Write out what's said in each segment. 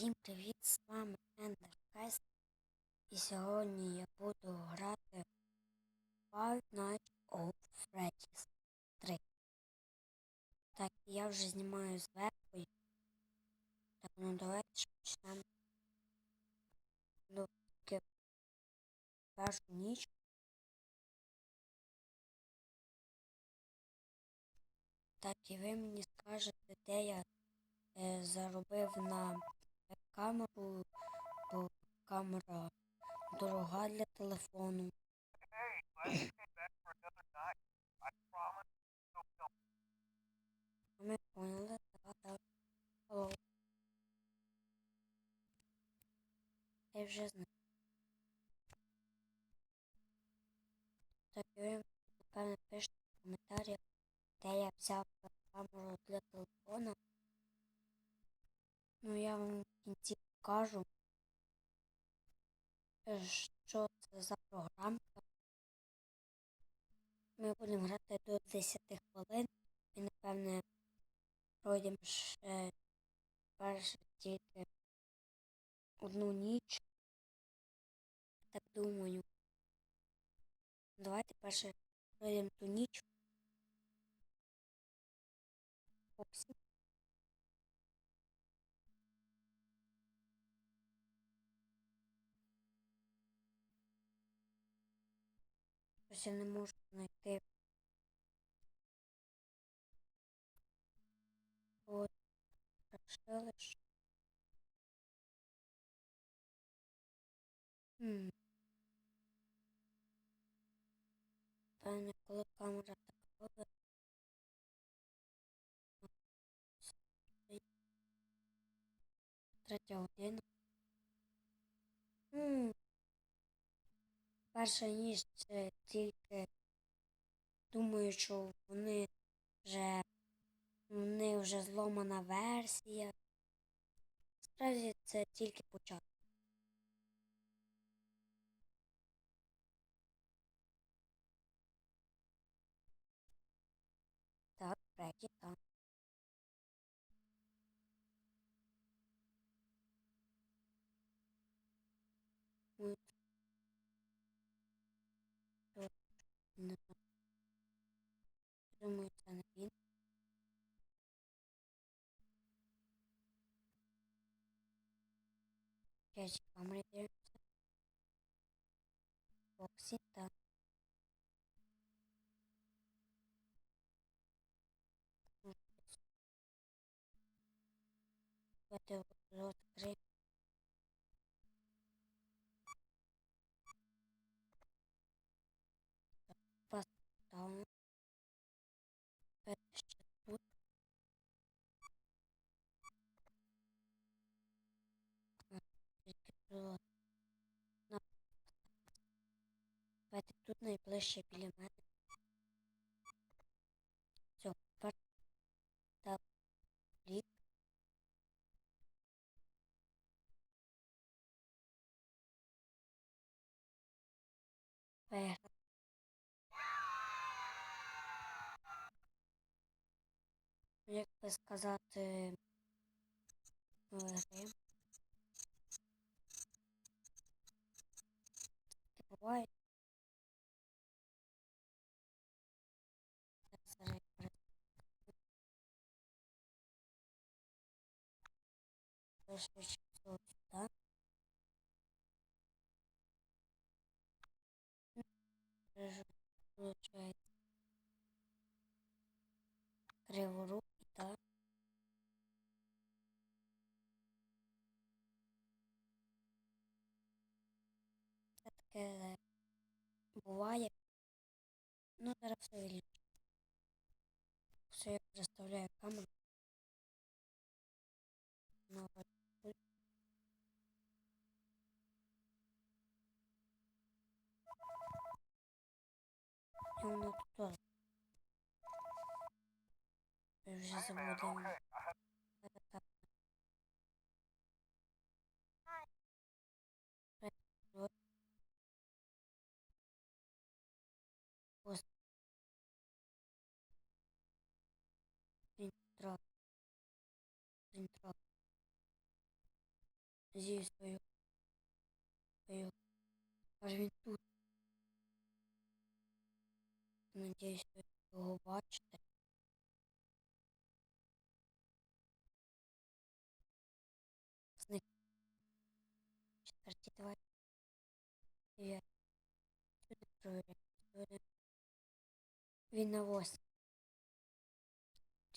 Всім привіт! З вами Ендеркест. І сьогодні я буду грати Five Nights of Freddy's 3. Так, я вже знімаю зверху. Так, ну давайте почнемо. Ну, таки першу ніч. Так, і ви мені скажете, де я е, заробив на камеру, бо камера дорога для телефону. Ми поняли, так, так. Я вже знаю. Так, і напевно, пишете в коментарях, де я взяв камеру для телефона. Ну, я вам кінці покажу, що це за програмка. Ми будемо грати до 10 хвилин і, напевне, пройдемо ще перше тільки одну ніч. Так думаю. Давайте перше пройдемо ту ніч. Оксі. Я не можу знайти. От. Хм. Певне, коли камера так робить. Третя година. Хм. Перша ніч це тільки думаю, що вони вже вони вже зломана версія. Справді це тільки початок. Так, Фредді, так. Не Думаю, це не він. П'ять камери дивимося. Боксі, так. Давайте розкриємо. Давайте тут найближче біля мене. Все, лік. Виграв. Як би сказати, виграємо. Буває. Так, зараз я перес- перешвидшу всього сюди. Получається. Так. Таке буває. Ну, зараз все вилічу. Все, я переставляю камеру. На тут теж. Я вже забуду. Зі свою. Аж він тут. Надіюсь, ви його бачите. Зник. Четверті, давай. Дев'ять. Сюди провіряємо. Сюди. Він на восьм.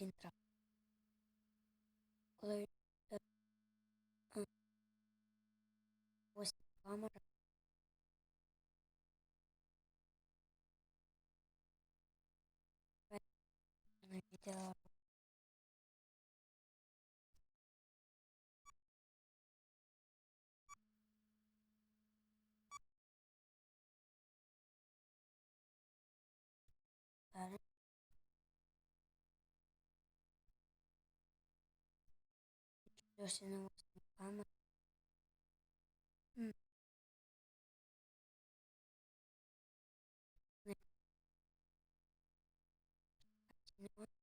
Він трап. Коли він е, е, Восьм камера. на відео. Зараз. Досі на восьму камеру. М. Не. Нема.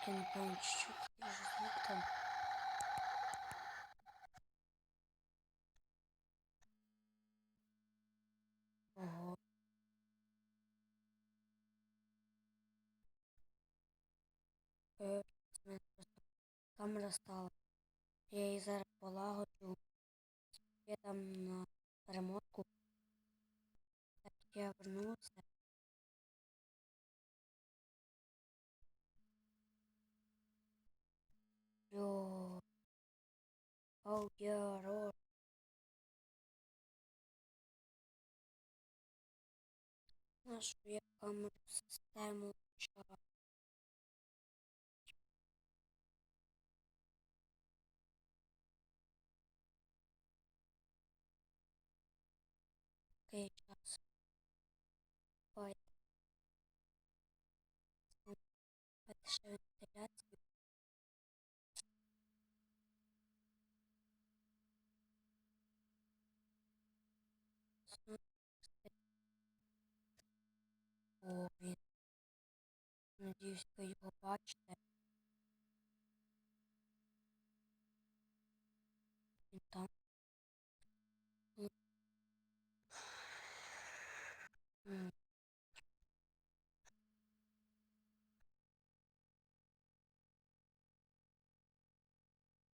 Таке, напевно, чуть-чуть хуже звук там. Ого. Камера стала. Я її зараз полагоджу. Я там на перемотку. Так я вернувся. Йо. Оу, я рор. Нашу я камеру систему почала. Окей, час. Ой. Давайте ще Ви його бачите. Він там.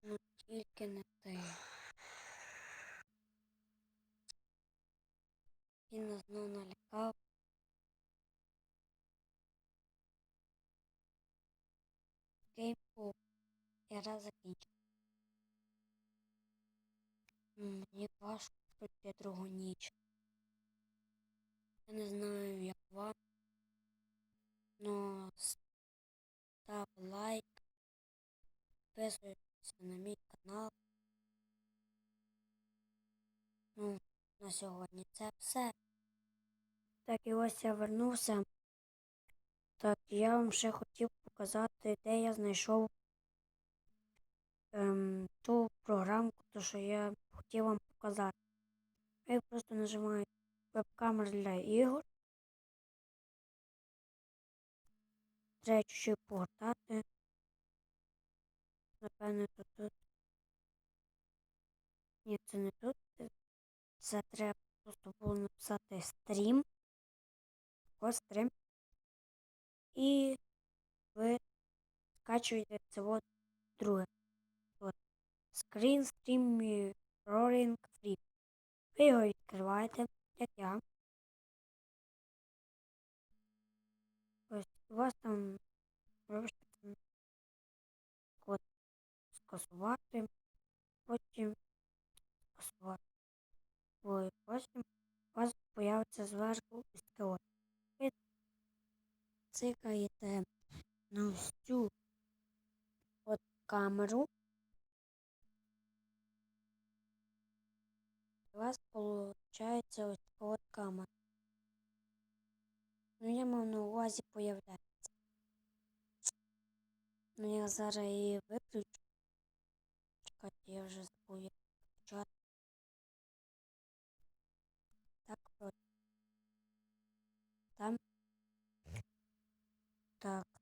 Ну, тільки не ти. Я раз закінчив. Мені важко пройти другу ніч. Я не знаю, як вам, но став лайк, підписуйтесь на мій канал. Ну, на сьогодні це все. Так, і ось я вернувся. Так, я вам ще хотів показати, де я знайшов ем, ту програмку, то що я хотів вам показати. Ви просто нажимаєте веб-камера для ігор. Треба чуть-чуть погортати. Напевно, то тут. Ні, це не тут. Це треба просто було написати стрім. Ось стрім. І ви скачуєте це от друге. Screen Stream Roaring Free. Ви його відкриваєте, як я. Ось у вас там от скасувати, потім скасувати. Ой, потім у вас появиться зверху от. Ви цикаєте на цю от камеру вас виходить ось от камера. Ну, я мав на увазі появляється. Ну, я зараз її виключу. Чекайте, я вже забув включати. Так, вроде. Там. Так.